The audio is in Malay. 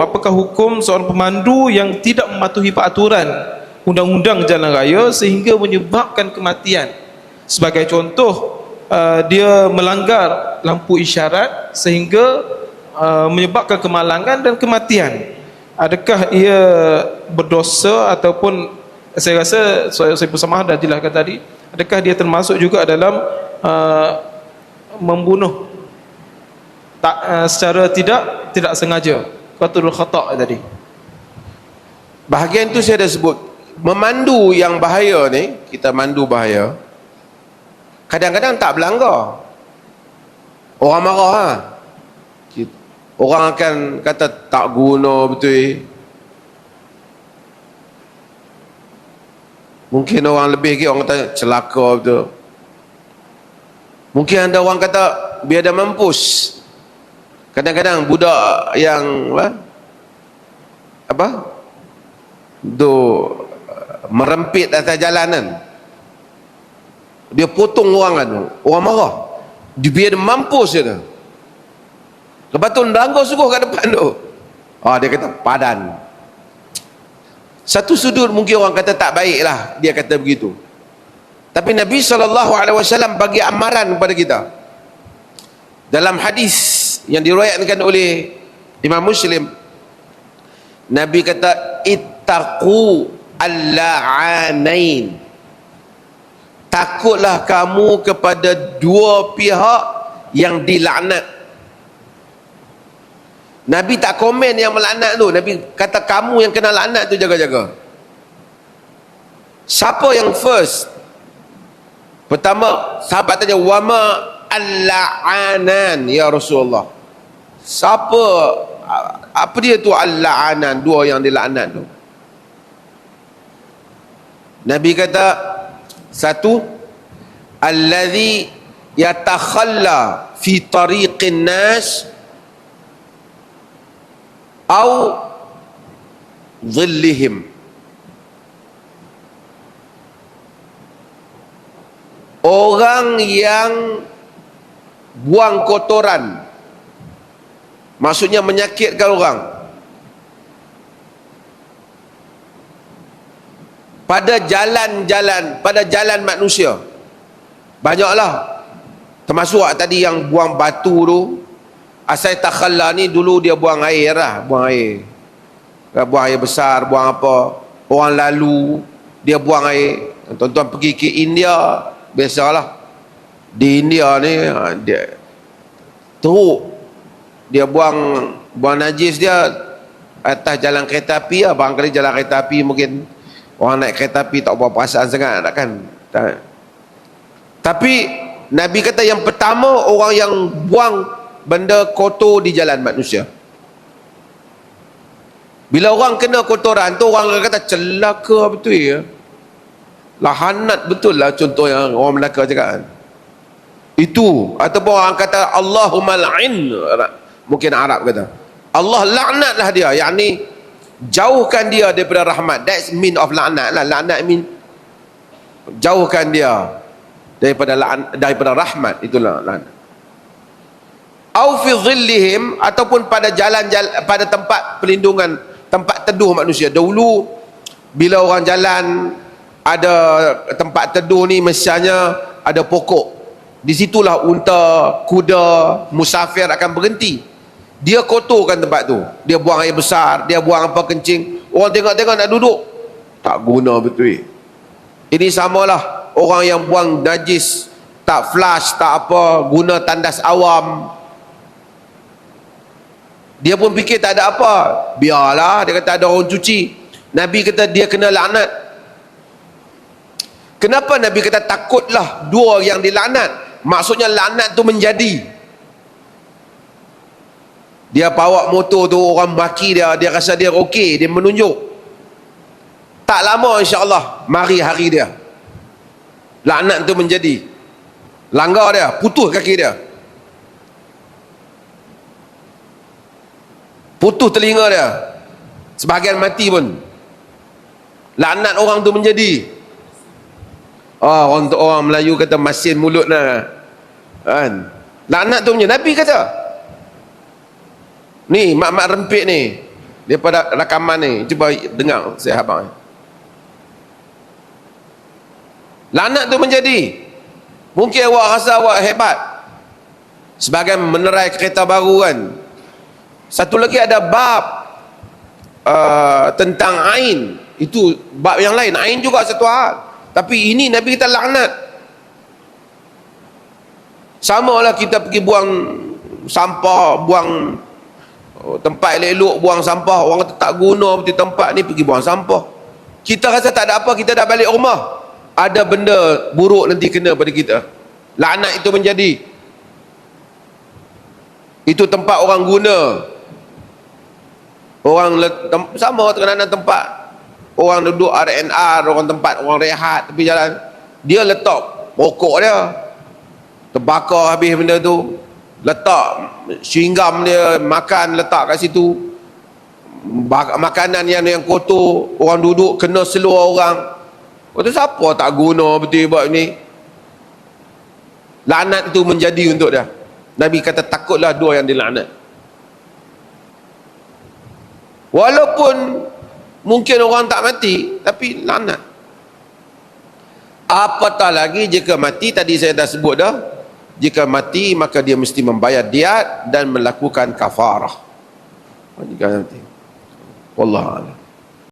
apakah hukum seorang pemandu yang tidak mematuhi peraturan undang-undang jalan raya sehingga menyebabkan kematian? Sebagai contoh uh, dia melanggar lampu isyarat sehingga uh, menyebabkan kemalangan dan kematian. Adakah ia berdosa ataupun saya rasa saya, bersama dah jelaskan tadi adakah dia termasuk juga dalam uh, membunuh? Tak secara tidak tidak sengaja qatlul khata' tadi. Bahagian tu saya dah sebut. Memandu yang bahaya ni Kita mandu bahaya Kadang-kadang tak berlanggar Orang marah ha? Orang akan kata tak guna betul. Mungkin orang lebih lagi orang kata celaka betul. Mungkin ada orang kata biar dia mampus Kadang-kadang budak yang apa? Apa? tu uh, merempit atas jalanan dia potong orang kan orang marah. Dia biar dia mampus je tu. Lepas tu nerangga suruh kat depan tu. Oh, dia kata padan. Satu sudut mungkin orang kata tak baik lah dia kata begitu. Tapi Nabi SAW bagi amaran kepada kita. Dalam hadis yang diriwayatkan oleh Imam Muslim. Nabi kata ittaqu al-la'anain. Takutlah kamu kepada dua pihak yang dilaknat. Nabi tak komen yang melaknat tu. Nabi kata kamu yang kena laknat tu jaga-jaga. Siapa yang first? Pertama sahabat tanya wama al-la'anan ya Rasulullah siapa apa dia tu al-la'anan dua yang dilaknat tu? Nabi kata satu allazi yatakhalla fi tariqin nas au dhillihim. Orang yang buang kotoran maksudnya menyakitkan orang. Pada jalan-jalan pada jalan manusia. Banyaklah. Termasuk tadi yang buang batu tu. Asal takhalla ni dulu dia buang air lah. Buang air. Buang air besar buang apa. Orang lalu dia buang air. Tuan-tuan pergi ke India biasalah. Di India ni dia teruk dia buang buang najis dia atas jalan kereta api lah. Barangkali jalan kereta api mungkin orang naik kereta api tak berapa perasaan sangat tak kan? Tak. tapi Nabi kata yang pertama orang yang buang benda kotor di jalan manusia. Bila orang kena kotoran tu orang akan kata celaka betul ya. Lahanat betul lah contoh yang orang Melaka cakap kan. Itu. Ataupun orang kata Allahumma la'in mungkin Arab kata Allah laknatlah dia. Yakni jauhkan dia daripada rahmat. That's mean of laknat lah. Laknat mean jauhkan dia daripada la'an, daripada rahmat. Itulah laknat. Au fi dhillihim ataupun pada jalan-jalan pada tempat pelindungan tempat teduh manusia. Dahulu bila orang jalan ada tempat teduh ni mestinya ada pokok. Di situlah unta, kuda, musafir akan berhenti. Dia kotorkan tempat tu. Dia buang air besar, dia buang apa kencing. Orang tengok-tengok nak duduk. Tak guna betul. Ini samalah orang yang buang najis, tak flush, tak apa, guna tandas awam. Dia pun fikir tak ada apa. Biarlah, dia kata ada orang cuci. Nabi kata dia kena laknat. Kenapa Nabi kata takutlah dua yang dilaknat? Maksudnya laknat tu menjadi. Dia bawa motor tu orang maki dia, dia rasa dia okey, dia menunjuk. Tak lama insya-Allah mari hari dia. Laknat tu menjadi. Langgar dia, putus kaki dia. Putus telinga dia. Sebahagian mati pun. Laknat orang tu menjadi. Oh, orang, orang Melayu kata masin mulut lah. Kan? Laknat tu punya. Nabi kata. Ni, mak-mak rempit ni. daripada rakaman ni cuba dengar saya abang laknat tu menjadi. Mungkin awak rasa awak hebat. Sebagai menerai kereta baru kan. Satu lagi ada bab uh, tentang ain. Itu bab yang lain. Ain juga satu hal. Tapi ini Nabi kita laknat sama lah kita pergi buang sampah buang oh, tempat elok-elok buang sampah. Orang kata tak guna di tempat ni pergi buang sampah. Kita rasa tak ada apa kita dah balik rumah. Ada benda buruk nanti kena pada kita. Laknat itu menjadi. Itu tempat orang guna. Orang tem- sama terkenaan tempat. Orang duduk RNR orang tempat orang rehat tepi jalan. Dia letak pokok dia. Terbakar habis benda tu letak singgam dia makan letak kat situ. Makanan yang yang kotor orang duduk kena seluar orang. Lepas tu siapa tak guna betul buat ni? Laknat itu menjadi untuk dia. Nabi kata takutlah dua yang dilaknat. Walaupun mungkin orang tak mati tapi laknat. Apatah lagi jika mati tadi saya dah sebut dah jika mati maka dia mesti membayar diat dan melakukan kafarah. Jika mati. Wallahu a'lam